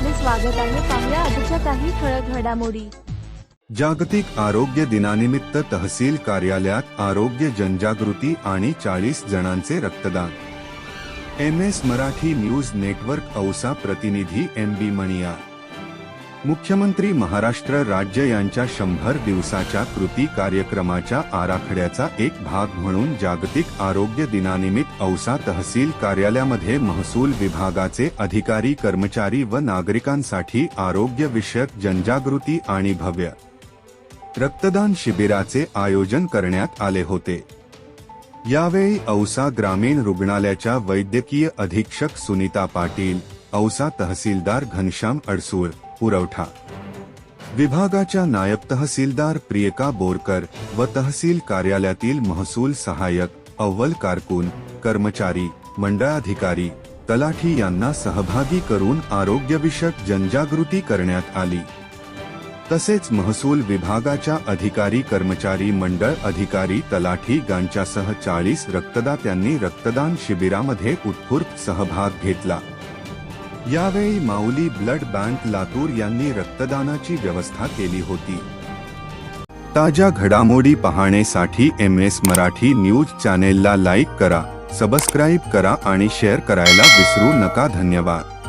स्वागत आहे. पाहुया आजच्या काही ठळक घडामोडी. जागतिक आरोग्य दिनानिमित्त तहसील कार्यालयात आरोग्य जनजागृती आणि चाळीस जणांचे रक्तदान. M S Marathi news network Ausa प्रतिनिधी एम बी मणिया मुख्यमंत्री महाराष्ट्र राज्य यांच्या शंभर दिवसाच्या कृती कार्यक्रमाच्या आराखड्याचा एक भाग म्हणून जागतिक आरोग्य दिनानिमित्त औसा तहसील कार्यालयामध्ये महसूल विभागाचे अधिकारी कर्मचारी व नागरिकांसाठी आरोग्य विषयक जनजागृती आणि भव्य रक्तदान शिबिराचे आयोजन करण्यात आले होते. यावेळी औसा ग्रामीण रुग्णालयाच्या वैद्यकीय अधीक्षक सुनीता पाटील औसा तहसीलदार घनश्याम अडसूळ पुरवठा. विभागाच्या नायब तहसीलदार प्रियका बोरकर व तहसील कार्यालयातील महसूल सहाय्यक अव्वल कारकून कर्मचारी मंडळाधिकारी तलाठी यांना सहभागी करून आरोग्यविषयक जनजागृती करण्यात आली. तसेच महसूल विभागाच्या अधिकारी कर्मचारी मंडळ अधिकारी तलाठी गांच्यासह चाळीस रक्तदात्यांनी रक्तदान शिबिरामध्ये उत्फूर्त सहभाग घेतला. यावेळी माऊली ब्लड बँक लातूर यांनी रक्तदानाची व्यवस्था केली होती. ताज्या घडामोडी पाहण्यासाठी एम एस मराठी न्यूज चॅनेलला लाईक करा सबस्क्राईब करा आणि शेअर करायला विसरू नका. धन्यवाद.